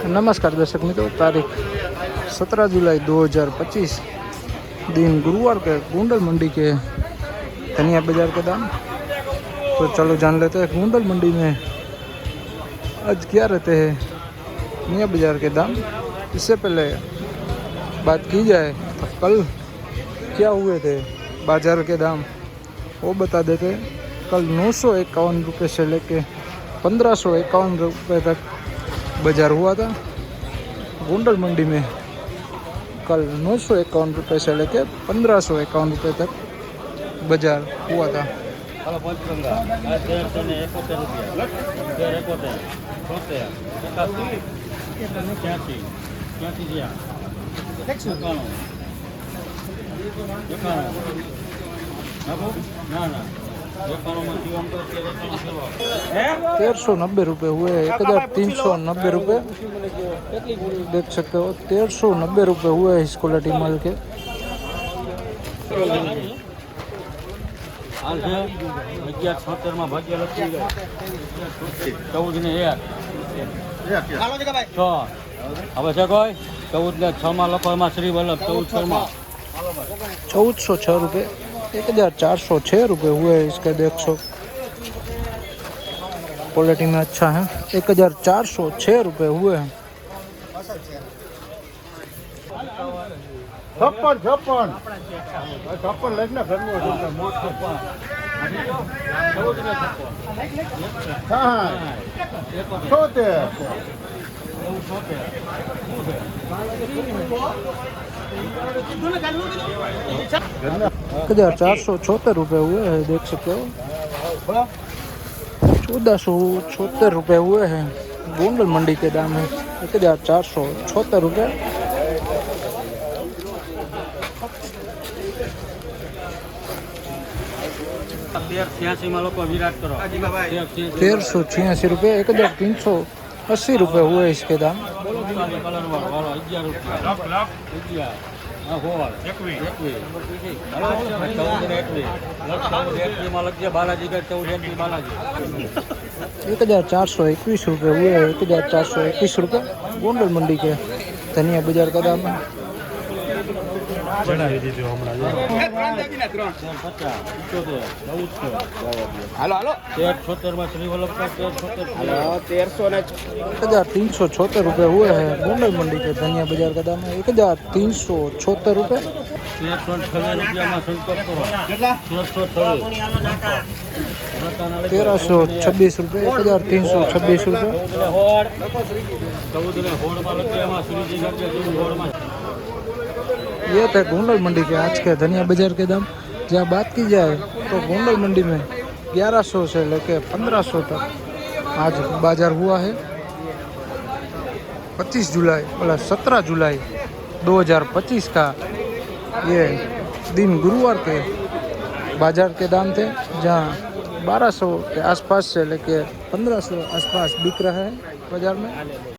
नमस्कार दर्शक मित्रों, तारीख 17 जुलाई 2025 दिन गुरुवार के गोंडल मंडी के धनिया बाज़ार के दाम। तो चलो जान लेते हैं, गोंडल मंडी में आज क्या रहते हैं, धनिया बाज़ार के दाम। इससे पहले बात की जाए तो कल क्या हुए थे, बाज़ार के दाम, वो बता देते कल नौ सौ इक्यावन रुपये से लेके पंद्रह सौ इक्यावन रुपये तक बाज़ार हुआ था। गोंडल मंडी में कल नौ सौ इक्यावन रुपये से लेके पंद्रह सौ इक्यावन रुपये तक बाज़ार हुआ था। हाँ। ના એકાણુંમાં જીવન તો અત્યારે એકાણું સેવા तेरह सौ नब्बे रुपये हुए एक हज़ार तीन सौ नब्बे रुपये देख सकते हो तेरह सौ नब्बे रुपये हुए इस क्वालिटी माल के હાલ છે અગિયાર છોતેરમાં ભાગ્ય લખી ચૌદ ને એક છ હવે છે કોઈ ચૌદ ને છ માં લખો એમાં શ્રી વલ્લભ ચૌદ છમાં चौदह सौ छः रुपये एक हज़ार चार सौ छः रुपये हुए इसके देख सौ। क्वालिटी में अच्छा है। एक हज़ार चार सौ छः रुपये हुए हैं। छप्पन छप्पन। छप्पन लेना घर छप्पन। છપ્પન સાઠ છોતેર एक हज़ार चार सौ छोहत्तर रुपये हुए हैं देख सकते हो चौदह सौ छोहत्तर रुपये हुए हैं गोंडल मंडी के दाम है एक हज़ार चार सौ छोहत्तर रुपये તેર છ્યાસી માં લોકો વિરાટ કરો તેર છ્યાસી तेरह सौ छियासी रुपये एक हज़ार तीन सौ अस्सी रुपये हुए इसके दाम એક હજાર ચારસો એકવીસ રૂપિયા એક હજાર ચારસો એકવીસ રૂપિયા ગોંડલ મંડી છે ધનિયા બજાર કદાચ एक हज़ार तीन सौ छोहत्तर रुपए हुए हैं। मुंबई मंडी के धनिया बाज़ार का दाम है एक हज़ार तीन सौ छोहत्तर रुपए तेरह सौ छब्बीस रुपए एक हज़ार तीन सौ छब्बीस रुपए ये थे गोंडल मंडी के आज के धनिया बाज़ार के दाम। जहाँ बात की जाए तो गोंडल मंडी में 1100 से लेके 1500 तक आज बाज़ार हुआ है। 25 जुलाई मतलब 17 जुलाई 2025 का ये दिन गुरुवार के बाज़ार के दाम थे, जहाँ 1200 के आसपास से लेके 1500 आसपास बिक रहा है बाज़ार में।